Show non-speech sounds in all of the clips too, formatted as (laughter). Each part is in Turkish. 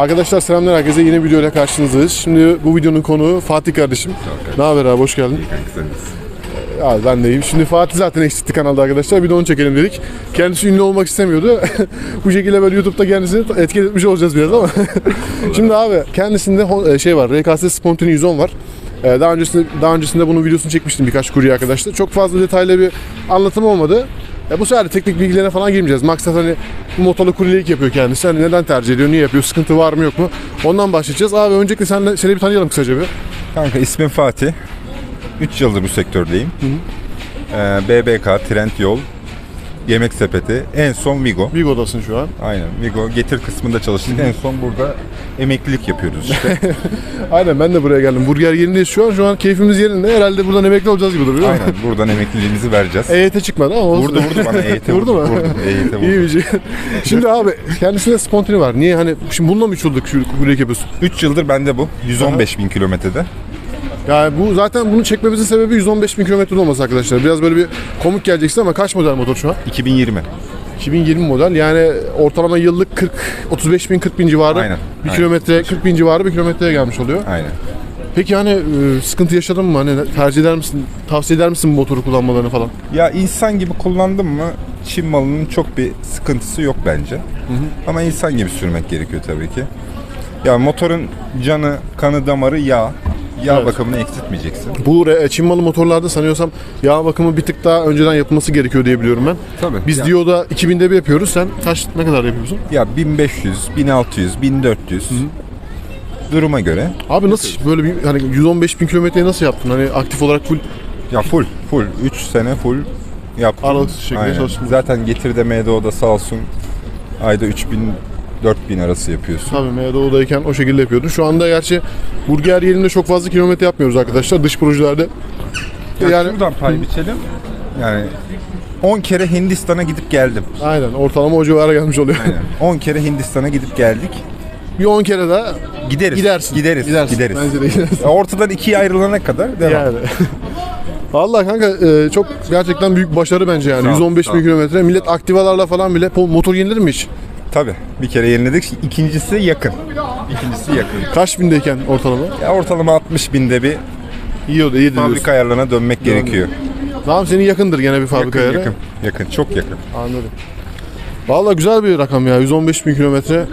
Arkadaşlar selamlar herkese yeni videoyla karşınızdayız. Şimdi bu videonun konuğu Fatih kardeşim. Ne haber abi hoş geldin. Abi ben de iyiyim. Şimdi Fatih zaten eksikti kanalda arkadaşlar. Bir de onu çekelim dedik. Kendisi ünlü olmak istemiyordu. (laughs) bu şekilde böyle YouTube'da kendisini etki etmiş olacağız biraz ama. (laughs) Şimdi abi kendisinde ho- e, şey var. RKS Spontane 110 var. Ee, Daha öncesinde daha öncesinde bunun videosunu çekmiştim birkaç kurye arkadaşlar. Çok fazla detaylı bir anlatım olmadı. E bu sefer de teknik bilgilerine falan girmeyeceğiz. Maksat hani motorlu kuryelik yapıyor kendisi. Hani neden tercih ediyor, niye yapıyor, sıkıntı var mı yok mu? Ondan başlayacağız. Abi öncelikle sen seni bir tanıyalım kısaca bir. Kanka ismim Fatih. 3 yıldır bu sektördeyim. Ee, BBK, Trendyol, Yemek Sepeti, en son Vigo. Vigo'dasın şu an. Aynen Vigo getir kısmında çalıştık. En son burada emeklilik yapıyoruz işte. (laughs) Aynen ben de buraya geldim. Burger yerindeyiz şu an. Şu an keyfimiz yerinde. Herhalde buradan emekli olacağız gibi duruyor. Aynen buradan emekliliğimizi vereceğiz. EYT çıkmadı ama olsun. Vurdu vurdu bana EYT (laughs) Vurdu vurdu. mu? Vurdu, EYT (laughs) vurdu. İyi bir şey. Şimdi abi kendisinde spontane var. Niye hani şimdi bununla mı üç yıllık şu kuryelik yapıyorsun? 3 yıldır bende bu. 115 bin kilometrede. Yani bu zaten bunu çekmemizin sebebi 115 bin kilometre olması arkadaşlar. Biraz böyle bir komik geleceksin ama kaç model motor şu an? 2020. 2020 model yani ortalama yıllık 40 35 bin 40 bin civarı Aynen, bir aynen. kilometre 40 bin civarı bir kilometreye gelmiş oluyor. Aynen. Peki hani e, sıkıntı yaşadın mı hani tercih eder misin tavsiye eder misin bu motoru kullanmalarını falan? Ya insan gibi kullandım mı Çin malının çok bir sıkıntısı yok bence. Ama insan gibi sürmek gerekiyor tabii ki. Ya motorun canı, kanı, damarı yağ. Yağ Evet. bakımını eksiltmeyeceksin. Bu re- Çin malı motorlarda sanıyorsam yağ bakımı bir tık daha önceden yapılması gerekiyor diye biliyorum ben. Tabii. Biz ya, Dio'da 2000'de bir yapıyoruz. Sen kaç ne kadar yapıyorsun? ya 1500, 1600, 1400 duruma göre. Abi nasıl böyle bir hani 115 bin kilometreyi nasıl yaptın? Hani aktif olarak full Ya full, full. 3 sene full yaptım. Aralıksız şekilde Aynen. çalıştın. Zaten getir de MDO'da sağ olsun ayda 3000 4000 arası yapıyorsun. Tabii MDO'dayken o şekilde yapıyordun. Şu anda gerçi burger yerinde çok fazla kilometre yapmıyoruz arkadaşlar dış projelerde. Ya Yani şuradan pay biçelim. Yani 10 kere Hindistan'a gidip geldim. aynen ortalama o civara gelmiş oluyor. Aynen. 10 kere Hindistan'a gidip geldik. bir 10 kere daha Gideriz. gidersin. Gideriz. Gidersin. Gideriz. Bence de gidersin. Ortadan ikiye ayrılana kadar devam. Yani. (laughs) Vallahi kanka e, çok gerçekten büyük başarı bence yani. Sağ ol, 115 sağ bin kilometre. Millet aktivalarla falan bile motor yenilir mi hiç? Tabii. Bir kere yeniledik. İkincisi yakın. İkincisi yakın. Kaç bindeyken ortalama? Ya ortalama 60 binde bir İyi oldu, iyi diyorsun. fabrika ayarlarına dönmek gerekiyor. Tamam senin yakındır gene bir fabrika Yakın, yere. yakın. Yakın. Çok yakın. Anladım. Vallahi güzel bir rakam ya. 115 bin kilometre.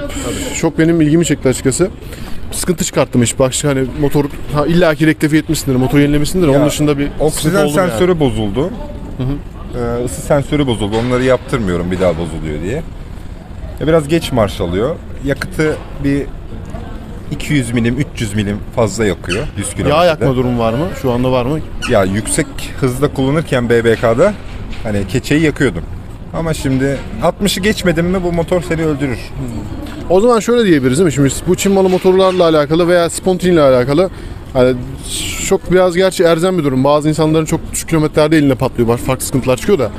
Çok benim ilgimi çekti açıkçası. Sıkıntı çıkarttım hiç. Bak hani motor ha, illa ki rektifiye etmişsindir, motor yenilemişsindir. Onun Ya, dışında bir Oksijen mu yani? sensörü bozuldu. Ee, ısı sensörü bozuldu. Onları yaptırmıyorum bir daha bozuluyor diye. Biraz geç marş alıyor. Yakıtı bir 200 milim, 300 milim fazla yakıyor 100 kilometrede. Yağ yakma durum var mı? Şu anda var mı? Ya yüksek hızda kullanırken BBK'da hani keçeyi yakıyordum. Ama şimdi 60'ı geçmedin mi bu motor seni öldürür. O zaman şöyle diyebiliriz değil mi? Şimdi bu Çin malı motorlarla alakalı veya Spontane ile alakalı hani çok biraz gerçi erzem bir durum. Bazı insanların çok düşük kilometrelerde eline patlıyor. Var farklı sıkıntılar çıkıyor da.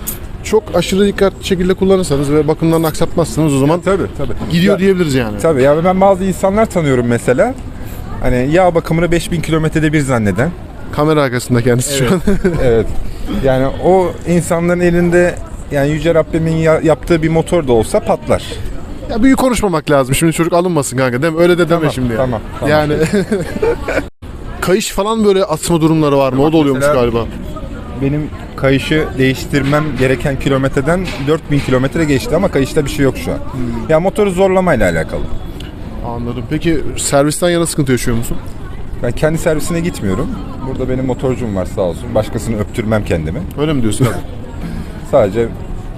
Çok aşırı dikkatli şekilde kullanırsanız ve bakımlarını aksatmazsanız o zaman Tabii tabii. gidiyor diyebiliriz yani. Tabii ya ben bazı insanlar tanıyorum mesela. Hani yağ bakımını 5000 kilometrede bir zanneden. Kamera arkasında kendisi şu an. (laughs) evet. Yani o insanların elinde yani Yüce Rabbimin ya- yaptığı bir motor da olsa patlar. ya büyük konuşmamak lazım. Şimdi çocuk alınmasın kanka değil mi? Öyle de deme şimdi yani. tamam, tamam. Yani (laughs) kayış falan böyle atma durumları var mı? O da oluyormuş galiba. Benim kayışı değiştirmem gereken kilometreden 4000 kilometre geçti ama kayışta bir şey yok şu an. Ya motoru zorlamayla alakalı. Anladım. Peki servisten yana sıkıntı yaşıyor musun? Ben kendi servisine gitmiyorum. Burada benim motorcum var sağ olsun. Başkasını öptürmem kendimi. Öyle mi diyorsun? (laughs) Sadece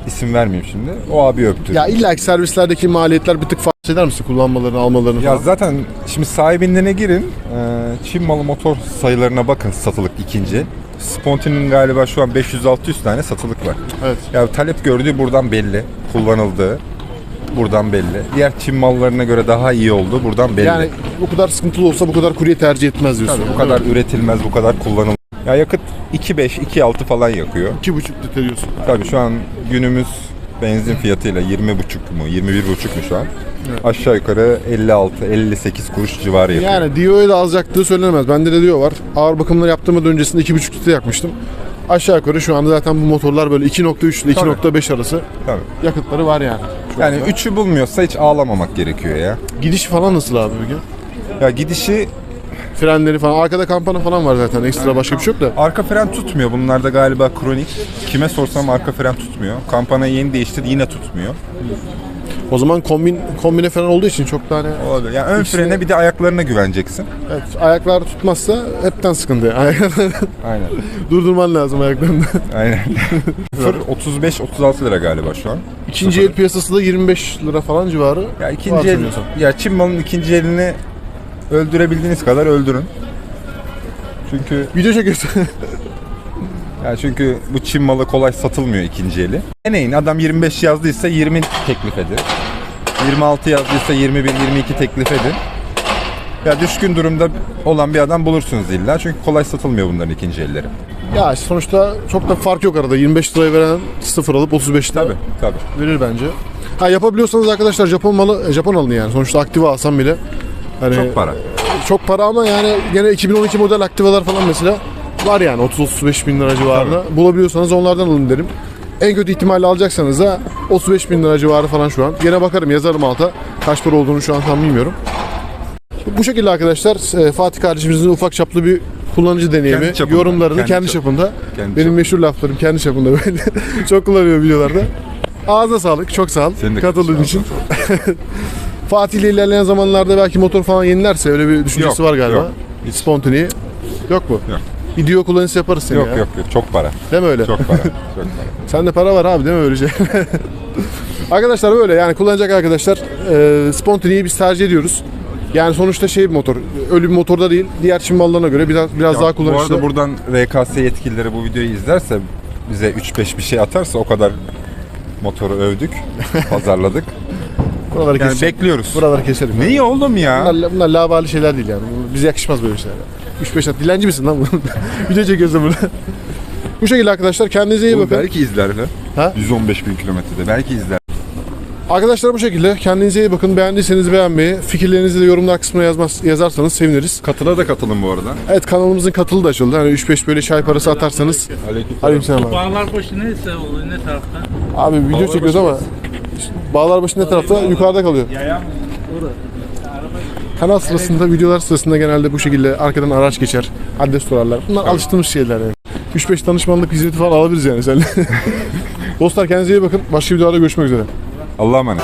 isim vermeyeyim şimdi. O abi öptü. ya illa ki servislerdeki maliyetler bir tık fazla eder misin? Kullanmalarını, almalarını Ya falan. zaten şimdi sahibinden girin. Ee, Çin malı motor sayılarına bakın satılık ikinci. Spontane'in galiba şu an 500-600 tane satılık var. Evet. Ya talep gördüğü buradan belli. Kullanıldığı buradan belli. Diğer Çin mallarına göre daha iyi oldu buradan belli. Yani bu kadar sıkıntılı olsa bu kadar kurye tercih etmez diyorsun. Tabii bu kadar üretilmez, bu kadar kullanılmaz. Ya yakıt 2.5, 2.6 falan yakıyor. 2,5 litre diyorsun. Tabii şu an günümüz benzin fiyatıyla 20,5 mu, 21,5 mu şu an? Aşağı yukarı 56-58 kuruş civarı yapıyor. Yani Dio'ya da az yaktığı söylenemez. Bende de Dio var. Ağır bakımları yaptırmadan öncesinde 2,5 litre yakmıştım. Aşağı yukarı şu anda zaten bu motorlar böyle 2.3 ile Tabii. 2.5 arası Tabii. yakıtları var yani. şu Yani anda. 3'ü bulmuyorsa hiç ağlamamak gerekiyor ya. Gidiş falan nasıl abi bugün? Ya gidişi Frenleri falan. Arkada kampana falan var zaten. Ekstra başka bir şey yok da. arka fren tutmuyor. Bunlarda galiba kronik. Kime sorsam arka fren tutmuyor. Kampana yeni değiştirdi yine tutmuyor. O zaman kombin kombine falan olduğu için çok tane Olabilir. Yani ön frene bir de ayaklarına güveneceksin. evet, ayaklar tutmazsa hepten sıkıntı. (laughs) Aynen. Durdurman lazım ayaklarını. Aynen. (laughs) 35-36 lira galiba şu an. İkinci el piyasası da 25 lira falan civarı. Ya ikinci el, ya Çin malının ikinci elini öldürebildiğiniz kadar öldürün. Çünkü Video çekiyorsun. (laughs) ya çünkü bu Çin malı kolay satılmıyor ikinci eli. Deneyin adam 25 yazdıysa 20 teklif edin. 26 yazdıysa 21 22 teklif edin. Ya düşkün durumda olan bir adam bulursunuz illa. Çünkü kolay satılmıyor bunların ikinci elleri. ya sonuçta çok da fark yok arada. 25 liraya veren sıfır alıp 35 lira Tabii tabii. verir bence. Ha yapabiliyorsanız arkadaşlar Japon malı e, Japon alın yani. Sonuçta Activa alsam bile hani Çok para. çok para ama yani gene 2012 model Activa'lar falan mesela var yani 30-35 bin lira civarında. Bulabiliyorsanız onlardan alın derim. En kötü ihtimalle alacaksanız da 35 bin lira civarı falan şu an. Gene bakarım yazarım alta. Kaç para olduğunu şu an tam bilmiyorum. Bu şekilde arkadaşlar e, Fatih kardeşimizin ufak çaplı bir kullanıcı deneyimi, Kendi çapında, yorumlarını kendi, kendi çap- çapında. kendi Benim çapında. meşhur laflarım kendi çapında böyle. (laughs) çok kullanıyor videolarda. Ağzına sağlık, çok sağ ol katıldığın için. (laughs) çok sağ ol. Fatih ile ilerleyen zamanlarda belki motor falan yenilerse öyle bir düşüncesi Yok, var galiba. yok. Spontani'yi. Yok mu? Yok. Video kullanıcısı yaparız seni Yok ya. yok yok çok para. Değil mi öyle? Çok para. (laughs) Çok para. Sende para var abi değil mi öyle şey? (laughs) arkadaşlar böyle yani kullanacak arkadaşlar e, Spontani'yi biz tercih ediyoruz. Yani sonuçta şey bir motor, ölü bir motorda değil. Diğer Çin mallarına göre biraz biraz daha Ya, bu kullanışlı. arada buradan RKS yetkilileri bu videoyu izlerse bize 3-5 bir şey atarsa o kadar motoru övdük, (laughs) pazarladık. Buraları Yani keselim. bekliyoruz. Buraları keselim. Neyi oğlum ya? Bunlar, bunlar labali şeyler değil yani. Bize yakışmaz böyle şeyler. 3-5 at. Dilenci misin lan? (laughs) Video çekiyorsun burada. Bu şekilde arkadaşlar kendinize iyi Oğlum bakın. belki izler lan. Ha? 115 bin kilometrede belki izler. Arkadaşlar bu şekilde kendinize iyi bakın. Beğendiyseniz beğenmeyi, fikirlerinizi de yorumlar kısmına yazmaz, yazarsanız seviniriz. Katıla da katılın bu arada. Evet kanalımızın katılı da açıldı. Hani 3-5 böyle çay parası atarsanız. Aleykümselam abi. Bağlarbaşı neyse oluyor ne tarafta? Abi video çekiyoruz ama Bağlarbaşı ne tarafta? Yukarıda kalıyor. Kanal sırasında, videolar sırasında genelde bu şekilde arkadan araç geçer. Adres sorarlar. Bunlar alıştığımız şeyler yani. 3-5 danışmanlık hizmeti falan alabiliriz yani seninle. (laughs) Dostlar kendinize iyi bakın. Başka videolarda görüşmek üzere. Allah'a emanet.